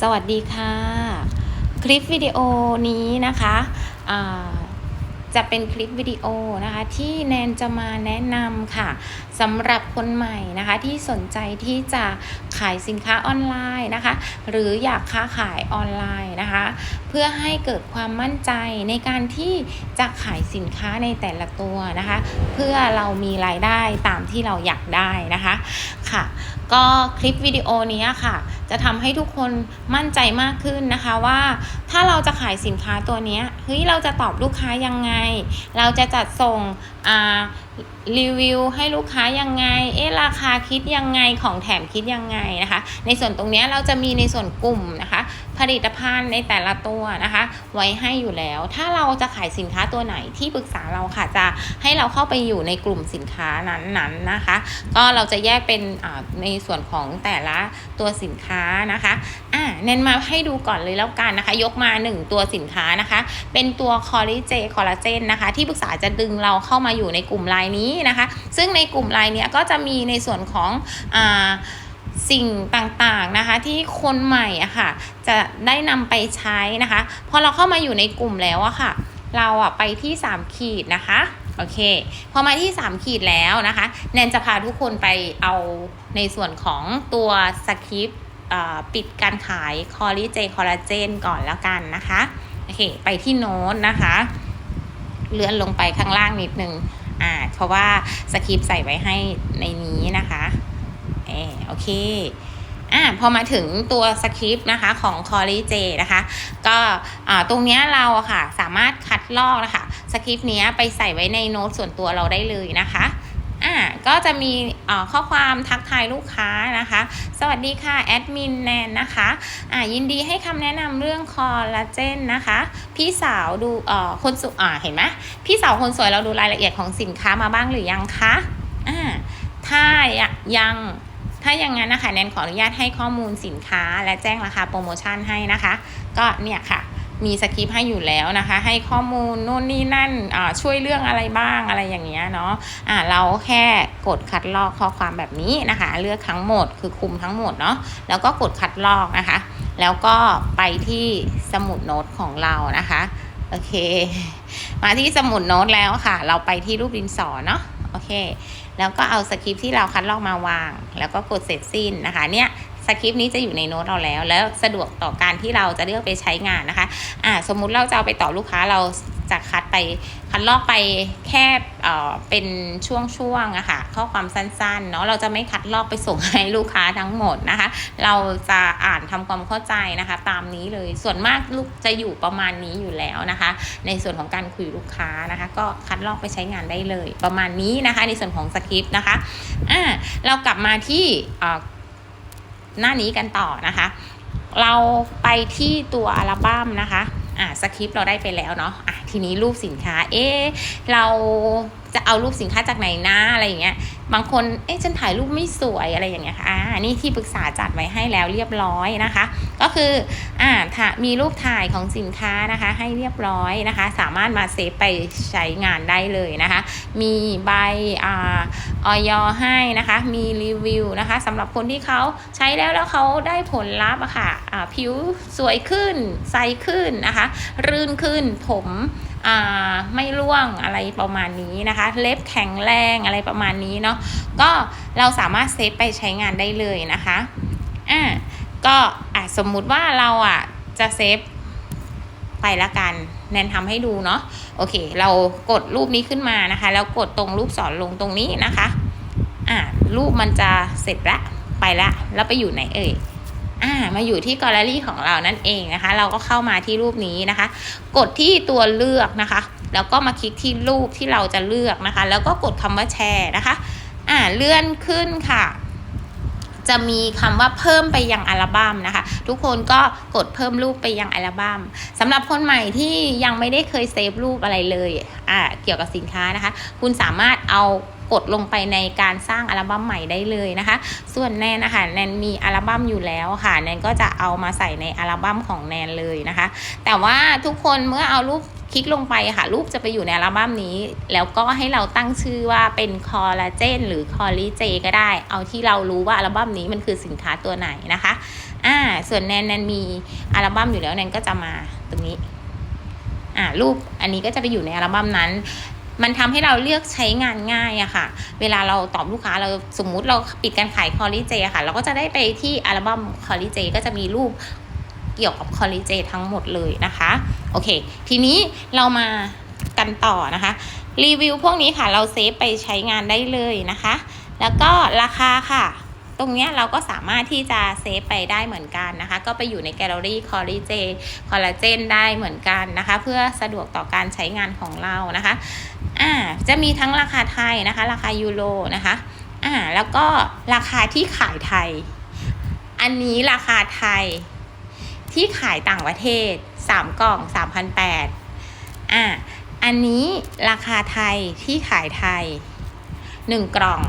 สวัสดีค่ะ คลิปวิดีโอนี้นะคะจะเป็นคลิปวิดีโอนะคะที่แนนจะมาแนะนำค่ะสำหรับคนใหม่นะคะที่สนใจที่จะขายสินค้าออนไลน์นะคะ หรืออยากค้าขายออนไลน์นะคะ เพื่อให้เกิดความมั่นใจในการที่จะขายสินค้าในแต่ละตัวนะคะ เพื่อเรามีรายได้ตามที่เราอยากได้นะคะ ค่ะ ก็คลิปวิดีโอนี้ค่ะ จะทำให้ทุกคนมั่นใจมากขึ้นนะคะว่า ถ้าเราจะขายสินค้าตัวนี้เฮ้ยเราจะตอบลูกค้ายังไง เราจะจัดส่งรีวิวให้ลูกค้ายังไง เอ๊ะราคาคิดยังไงของแถมคิดยังไงนะคะ ในส่วนตรงนี้เราจะมีในส่วนกลุ่มนะคะผลิตภัณฑ์ในแต่ละตัวนะคะ ไว้ให้อยู่แล้ว ถ้าเราจะขายสินค้าตัวไหนที่ปรึกษาเราค่ะจะให้เราเข้าไปอยู่ในกลุ่มสินค้านั้นๆนะคะ ก็เราจะแยกเป็นในส่วนของแต่ละตัวสินค้านะคะอ่าเน้นมาให้ดูก่อนเลยแล้วกันนะคะ ยกมา 1 ตัวสินค้านะคะ เป็นตัวคอลล g เจคอลลาเจนนะคะ ที่ปรึกษาจะดึงเราเข้ามาอยู่ในกลุ่มไลน์นี้นะคะ ซึ่งในกลุ่มไลน์เนี้ยก็จะมีในส่วนของอ่า สิ่งต่างๆนะคะที่คนใหม่อะค่ะ จะได้นำไปใช้นะคะพอเราเข้ามาอยู่ในกลุ่มแล้วอะค่ะ เราอะไปที่ 3 ขีดนะคะโอเคพอมาที่ 3 ขีดแล้วนะคะแนนจะพาทุกคนไปเอาในส่วนของตัวสคริปต์ปิดการขายคอลล g เจคอลลาเจนก่อนแล้วกันนะคะโอเคไปที่โน้ตนะคะ เลื่อนลงไปข้างล่างนิดนึงอ่าเพราะว่าสคริปต์ใส่ไว้ให้ในนี้นะคะ โอเคอ่าพอมาถึงตัวสคริปต์นะคะของ c o l l e g นะคะ ก็ตรงนี้เราอะค่ะสามารถคัดลอกนะคะสคริปต์เนี้ยไปใส่ไว้ในโน้ตส่วนตัวเราได้เลยนะคะอ่าก็จะมีข้อความทักทายลูกค้านะคะ สวัสดีค่ะ แอดมินแนนนะคะอ่ายินดีให้คำแนะนำเรื่องคอลลาเจนนะคะ พี่สาวดูอ่อคนสุอ่าเห็นไหมพี่สาวคนสวยเราดูรายละเอียดของสินค้ามาบ้างหรือยังคะอ่าถ้ายัง ถ้าอย่างนั้นนะคะแนนขออนุญาตให้ข้อมูลสินค้า และแจ้งราคาโปรโมชั่นให้นะคะ ก็เนี่ยค่ะมีสคริปต์ให้อยู่แล้วนะคะ ให้ข้อมูลนู่นนี่นั่นช่วยเรื่องอะไรบ้างอะไรอย่างเงี้ยเนาะอ่าเราแค่กดคัดลอกข้อความแบบนี้นะคะ เลือกทั้งหมดคือคุมทั้งหมดเนาะแล้วก็กดคัดลอกนะคะ แล้วก็ไปที่สมุดโน้ตของเรานะคะโอเค มาที่สมุดโน้ตแล้วค่ะ เราไปที่รูปดินสอเนาะโอเค แล้วก็เอาสคริปที่เราคัดลอกมาวาง แล้วก็กดเสร็จสิ้นนะคะ เนี่ยสคริปนี้จะอยู่ในโน้ตเราแล้ว แล้วสะดวกต่อการที่เราจะเลือกไปใช้งานนะคะอ่าสมมุติเราจะเอาไปต่อลูกค้าเราจะคัดไป คัดลอกไปแค่เอ่อเป็นช่วงๆอะค่ะข้อความสั้นๆเนาะเราจะไม่คัดลอกไปส่งให้ลูกค้าทั้งหมดนะคะ เราจะอ่านทำความเข้าใจนะคะ ตามนี้เลยส่วนมากลูกจะอยู่ประมาณนี้อยู่แล้วนะคะ ในส่วนของการคุยลูกค้านะคะ ก็คัดลอกไปใช้งานได้เลย ประมาณนี้นะคะ ในส่วนของสคริปต์นะคะอ่าเรากลับมาที่หน้านี้กันต่อนะคะ เราไปที่ตัวอัลบั้มนะคะอ่าสคริปต์เราได้ไปแล้วเนาะอะ ทีนี้รูปสินค้า เอ๊ะเราจะเอารูปสินค้าจากไหนนะอะไรอย่างเงี้ย บางคนเอ๊ะฉันถ่ายรูปไม่สวยอะไรอย่างเงี้ยค่ะอ่านี่ที่ปรึกษาจัดไว้ให้แล้วเรียบร้อยนะคะ ก็คืออ่าถ้ามีรูปถ่ายของสินค้านะคะ ให้เรียบร้อยนะคะ สามารถมาเซฟไปใช้งานได้เลยนะคะ มีใบอ่าออยให้นะคะ มีรีวิวนะคะสำหรับคนที่เขาใช้แล้วแล้วเขาได้ผลลัพธ์อะค่ะอ่าผิวสวยขึ้นใสขึ้นนะคะ รื่นขึ้นผม ไม่ร่วงอะไรประมาณนี้นะคะ เล็บแข็งแรงอะไรประมาณนี้เนาะก็เราสามารถเซฟไปใช้งานได้เลยนะคะอ่าก็อะสมมุติว่าเราอะจะเซฟไปละกันแนนทำให้ดูเนาะโอเค เรากดรูปนี้ขึ้นมานะคะ แล้วกดตรงรูปสอนลงตรงนี้นะคะ อ่ารูปมันจะเสร็จละไปละแล้วไปอยู่ไหนเอ่ย อ่ามาอยู่ที่แกลเลอรี่ของเรานั่นเองนะคะ เราก็เข้ามาที่รูปนี้นะคะ กดที่ตัวเลือกนะคะ แล้วก็มาคลิกที่รูปที่เราจะเลือกนะคะ แล้วก็กดคำว่าแชร์นะคะอ่าเลื่อนขึ้นค่ะจะมีคำว่าเพิ่มไปยังอัลบั้มนะคะ ทุกคนก็กดเพิ่มรูปไปยังอัลบั้มสำหรับคนใหม่ที่ยังไม่ได้เคยเซฟรูปอะไรเลยอ่าเกี่ยวกับสินค้านะคะ คุณสามารถเอา กดลงไปในการสร้างอัลบั้มใหม่ได้เลยนะคะ ส่วนแนนนะคะแนนมีอัลบั้มอยู่แล้วค่ะแนนก็จะเอามาใส่ในอัลบั้มของแนนเลยนะคะ แต่ว่าทุกคนเมื่อเอารูปคลิกลงไปค่ะ รูปจะไปอยู่ในอัลบั้มนี้ แล้วก็ให้เราตั้งชื่อว่าเป็นคอลลาเจนหรือคอลลีเจก็ได้ เอาที่เรารู้ว่าอัลบั้มนี้มันคือสินค้าตัวไหนนะคะอ่าส่วนแนนแนนมีอัลบั้มอยู่แล้วแนนก็จะมาตรงนี้อ่ารูปอันนี้ก็จะไปอยู่ในอัลบั้มนั้น มันทำให้เราเลือกใช้งานง่ายอะค่ะ เวลาเราตอบลูกค้าเราสมมุติเราปิดการขายคอลลิเจอะค่ะ เราก็จะได้ไปที่อัลบั้มคอลลิเจก็จะมีรูปเกี่ยวกับคอลลิเจทั้งหมดเลยนะคะ โอเค ทีนี้เรามากันต่อนะคะ รีวิวพวกนี้ค่ะเราเซฟไปใช้งานได้เลยนะคะ แล้วก็ราคาค่ะ รงนี้เราก็สามารถที่จะเซฟไปได้เหมือนกันนะคะ ก็ไปอยู่ในแกลเลอรี่คอลลิเจคอลลาเจนได้เหมือนกันนะคะ เพื่อสะดวกต่อการใช้งานของเรานะคะอ่าจะมีทั้งราคาไทยนะคะ ราคายูโรนะคะอ่าแล้วก็ราคาที่ขายไทย อันนี้ราคาไทยที่ขายต่างประเทศ 3 กล่อง3,800อ่าอันนี้ราคาไทยที่ขายไทย 1 กล่อง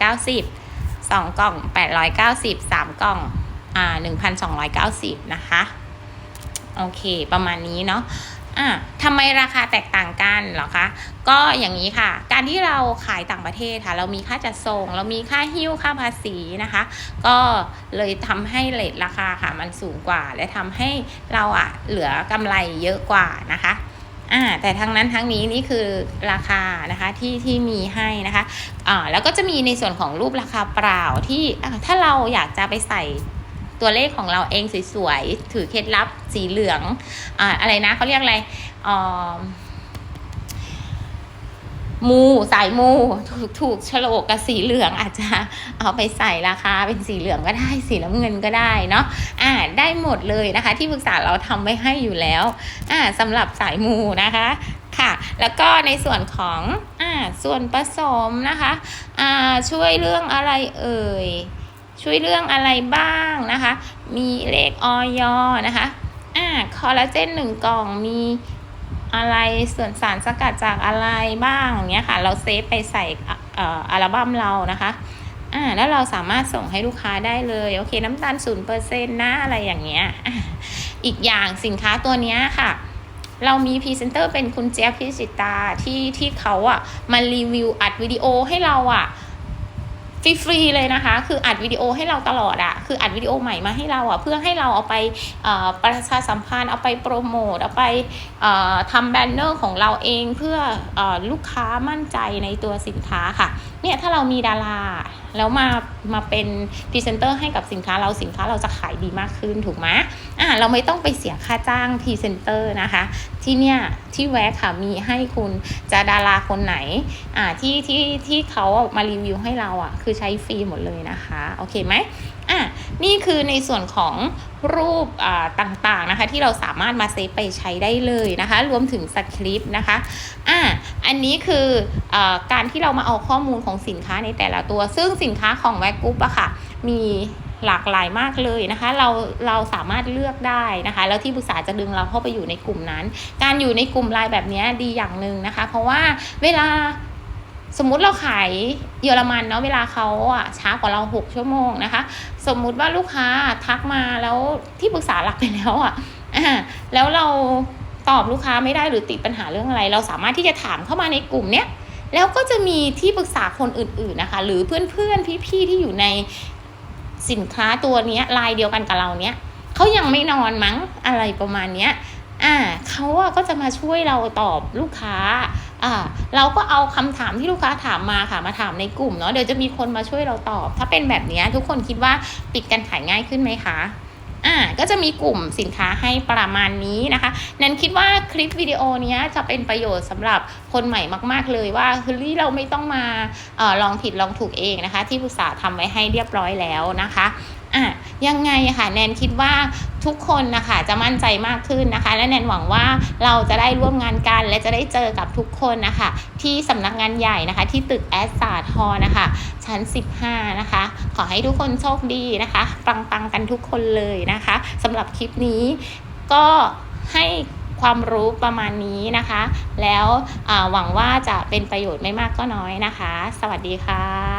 490 2กล่อง890 3กล่องอ่า1,290นะคะ โอเค ประมาณนี้เนาะอ่าทำไมราคาแตกต่างกันหรอคะ ก็อย่างนี้ค่ะ การที่เราขายต่างประเทศค่ะ เรามีค่าจัดส่ง เรามีค่าหิ้วค่าภาษีนะคะ ก็เลยทำให้เลทราคาค่ะมันสูงกว่า และทำให้เราอะเหลือกำไรเยอะกว่านะคะ อ่าแต่ทั้งนั้นทั้งนี้นี่คือราคานะคะที่ที่มีให้นะคะอ่าแล้วก็จะมีในส่วนของรูปราคาเปล่าที่ถ้าเราอยากจะไปใส่ตัวเลขของเราเองสวยๆ ถือเคล็ดลับสีเหลืองอ่าอะไรนะเขาเรียกอะไรอ่า มูสายมูถูกถูกโฉลกกับสีเหลืองอาจจะเอาไปใส่ราคาเป็นสีเหลืองก็ได้สีน้ำเงินก็ได้เนาะอ่าได้หมดเลยนะคะ ที่ปรึกษาเราทำไว้ให้อยู่แล้วอ่าสำหรับสายมูนะคะค่ะแล้วก็ในส่วนของอ่าส่วนผสมนะคะอ่าช่วยเรื่องอะไรเอ่ยช่วยเรื่องอะไรบ้างนะคะ มีเลขออยนะคะอ่าคอลลาเจนหนึ่งกล่องมี อะไรส่วนสารสกัดจากอะไรบ้างอย่างเงี้ยค่ะ เราเซฟไปใส่อัลบั้มเรานะคะอ่าแล้วเราสามารถส่งให้ลูกค้าได้เลยโอเค น้ำตาลศูนย์เปอร์เซ็นต์นะอะไรอย่างเงี้ยอีกอย่างสินค้าตัวเนี้ยค่ะ เรามีพรีเซนเตอร์เป็นคุณเจี๊ยบพิจิตาที่ที่เขาอะมารีวิวอัดวิดีโอให้เราอะ ฟรีๆเลยนะคะ คืออัดวิดีโอให้เราตลอดอะคืออัดวิดีโอใหม่มาให้เราอะเพื่อให้เราเอาไปประชาสัมพันธ์เอาไปโปรโมทเอาไปทำแบนเนอร์ของเราเองเพื่ออลูกค้ามั่นใจในตัวสินค้าค่ะเนี่ยถ้าเรามีดาราแล้วมามาเป็นพรีเซนเตอร์ให้กับสินค้าเราสินค้าเราจะขายดีมากขึ้นถูกไหม อ่าเราไม่ต้องไปเสียค่าจ้างพรีเซนเตอร์นะคะ ที่เนี่ยที่แวะค่ะมีให้คุณจะดาราคนไหนอ่าที่ที่ที่เขามารีวิวให้เราอะ คือใช้ฟรีหมดเลยนะคะ โอเคไหมอะนี่คือในส่วนของรูปอ่าต่างๆนะคะ ที่เราสามารถมาเซฟไปใช้ได้เลยนะคะ รวมถึงสคริปต์นะคะอะอันนี้คืออาการที่เรามาเอาข้อมูลของสินค้าในแต่ละตัว ซึ่งสินค้าของแวกกุ๊ปอะค่ะมี หลากหลายมากเลยนะคะ เราเราสามารถเลือกได้นะคะ แล้วที่ปรึกษาจะดึงเราเข้าไปอยู่ในกลุ่มนั้น การอยู่ในกลุ่มไลน์แบบนี้ดีอย่างหนึ่งนะคะ เพราะว่าเวลาสมมุติเราขายเยอรมันเนาะเวลาเขาอะช้ากว่าเรา 6 ชั่วโมงนะคะ สมมุติว่าลูกค้าทักมาแล้วที่ปรึกษาหลักไปแล้วอะอ่าแล้วเราตอบลูกค้าไม่ได้หรือติดปัญหาเรื่องอะไร เราสามารถที่จะถามเข้ามาในกลุ่มเนี้ยแล้วก็จะมีที่ปรึกษาคนอื่นๆนะคะ หรือเพื่อนๆพี่ๆที่อยู่ใน สินค้าตัวเนี้ยลายเดียวกันกับเราเนี้ยเขายังไม่นอนมั้งอะไรประมาณเนี้ยอ่าเขาอะก็จะมาช่วยเราตอบลูกค้าอ่าเราก็เอาคำถามที่ลูกค้าถามมาค่ะมาถามในกลุ่มเนาะเดี๋ยวจะมีคนมาช่วยเราตอบ ถ้าเป็นแบบนี้ทุกคนคิดว่าปิดการขายง่ายขึ้นไหมคะ อ่าก็จะมีกลุ่มสินค้าให้ประมาณนี้นะคะ นันคิดว่าคลิปวิดีโอนี้จะเป็นประโยชน์สำหรับคนใหม่มาก ๆ เลยว่าเฮ้ยเราไม่ต้องมาออลองผิดลองถูกเองนะคะ ที่ปรึกษาทำไว้ให้เรียบร้อยแล้วนะคะ อะยังไงอะค่ะแนนคิดว่าทุกคนนะคะจะมั่นใจมากขึ้นนะคะ และแนนหวังว่าเราจะได้ร่วมงานกันและจะได้เจอกับทุกคนนะคะ ที่สำนักงานใหญ่นะคะ ที่ตึกแอสซาทอนะคะ ชั้น 15 นะคะ ขอให้ทุกคนโชคดีนะคะปังๆกันทุกคนเลยนะคะสำหรับคลิปนี้ก็ให้ความรู้ประมาณนี้นะคะ แล้วหวังว่าจะเป็นประโยชน์ไม่มากก็น้อยนะคะ สวัสดีค่ะ